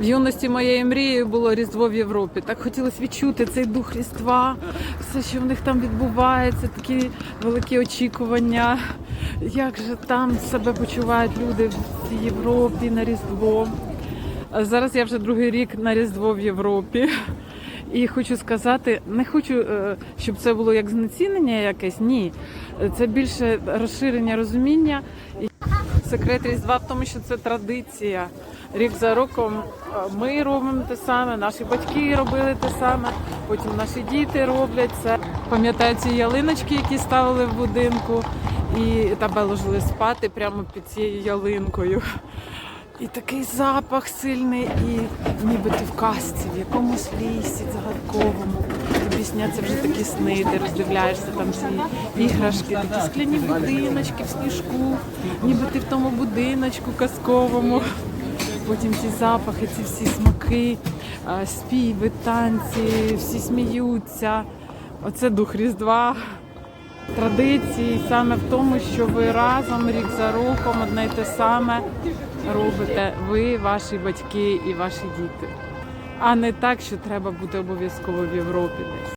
В юності моєю мрією було Різдво в Європі. Так хотілося відчути цей дух Різдва, все, що в них там відбувається, такі великі очікування. Як же там себе почувають люди в Європі на Різдво. Зараз я вже другий рік на Різдво в Європі. І хочу сказати, не хочу, е, щоб це було як знецінення якесь. Ні, це більше розширення розуміння. Секрет Різдва в тому, що це традиція. Рік за роком е, ми робимо те саме, наші батьки робили те саме, потім наші діти роблять це. Пам'ятаю ці ялиночки, які ставили в будинку, і тебе ложили спати прямо під цією ялинкою. І такий запах сильний, і ніби ти в казці, в якомусь лісі загадковому. Тобі сняться вже такі сни, ти роздивляєшся там ці іграшки, такі скляні будиночки в сніжку, ніби ти в тому будиночку казковому. Потім ці запахи, ці всі смаки, співи, танці, всі сміються. Оце дух Різдва. Традиції саме в тому, що ви разом рік за роком одне й те саме робите ви, ваші батьки і ваші діти. А не так, що треба бути обов'язково в Європі десь.